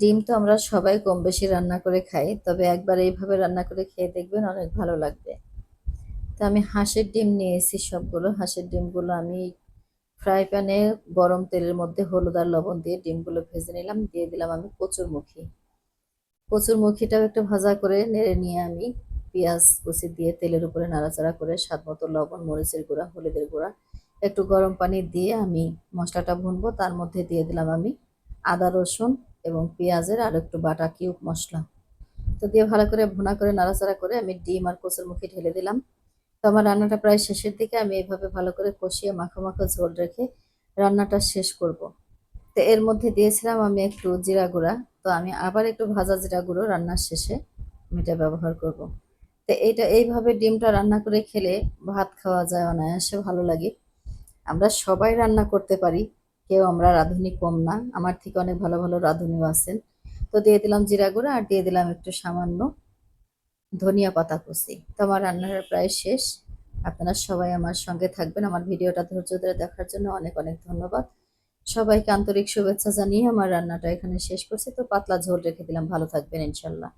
ডিম তো আমরা সবাই কম বেশি রান্না করে খাই, তবে একবার এইভাবে রান্না করে খেয়ে দেখবেন অনেক ভালো লাগবে। তো আমি হাঁসের ডিম নিয়েছি সবগুলো। হাঁসের ডিমগুলো আমি ফ্রাই প্যানে গরম তেলের মধ্যে হলুদ আর লবণ দিয়ে ডিমগুলো ভেজে নিলাম, দিয়ে দিলাম আমি কচুরমুখী। কচুরমুখীটাও একটু ভাজা করে নেড়ে নিয়ে আমি পেঁয়াজ কুচি দিয়ে তেলের উপরে নাড়াচাড়া করে স্বাদ মতো লবণ, মরিচের গুঁড়া, হলুদের গুঁড়া, একটু গরম পানি দিয়ে আমি মশলাটা ভুনবো। তার মধ্যে দিয়ে দিলাম আমি আদা রসুন এবং পেঁয়াজের আর একটু বাটা কিউব মশলা। তো দিয়ে ভালো করে ভুনা করে, নাড়াচাড়া করে আমি ডিম আর কচুরমুখী ঢেলে দিলাম। তো আমার রান্নাটা প্রায় শেষের দিকে, আমি এইভাবে ভালো করে কষিয়ে মাখো মাখো ঝোল রেখে রান্নাটা শেষ করব। তো এর মধ্যে দিয়েছিলাম আমি একটু জিরা গুঁড়া। তো আমি আবার একটু ভাজা জিরা গুঁড়ো রান্নার শেষে আমি এটা ব্যবহার করব। তো এইটা, এইভাবে ডিমটা রান্না করে খেলে ভাত খাওয়া যায় অনায়াসে ভালো লাগে। আমরা সবাই রান্না করতে পারি। কেউ আমরা রাঁধুনি কম না। আমার থেকে অনেক ভালো ভালো রাঁধুনিও আছেন। তো দিয়ে দিলাম জিরা গুঁড়া আর দিয়ে দিলাম একটু সামান্য ধনিয়া পাতা কুচি। তো আমার রান্নাটা প্রায় শেষ। আপনারা সবাই আমার সঙ্গে থাকবেন। আমার ভিডিওটা ধৈর্য ধরে দেখার জন্য অনেক অনেক ধন্যবাদ। সবাইকে আন্তরিক শুভেচ্ছা জানিয়ে আমার রান্নাটা এখানে শেষ করছি। তো পাতলা ঝোল রেখে দিলাম। ভালো থাকবেন ইনশাল্লাহ।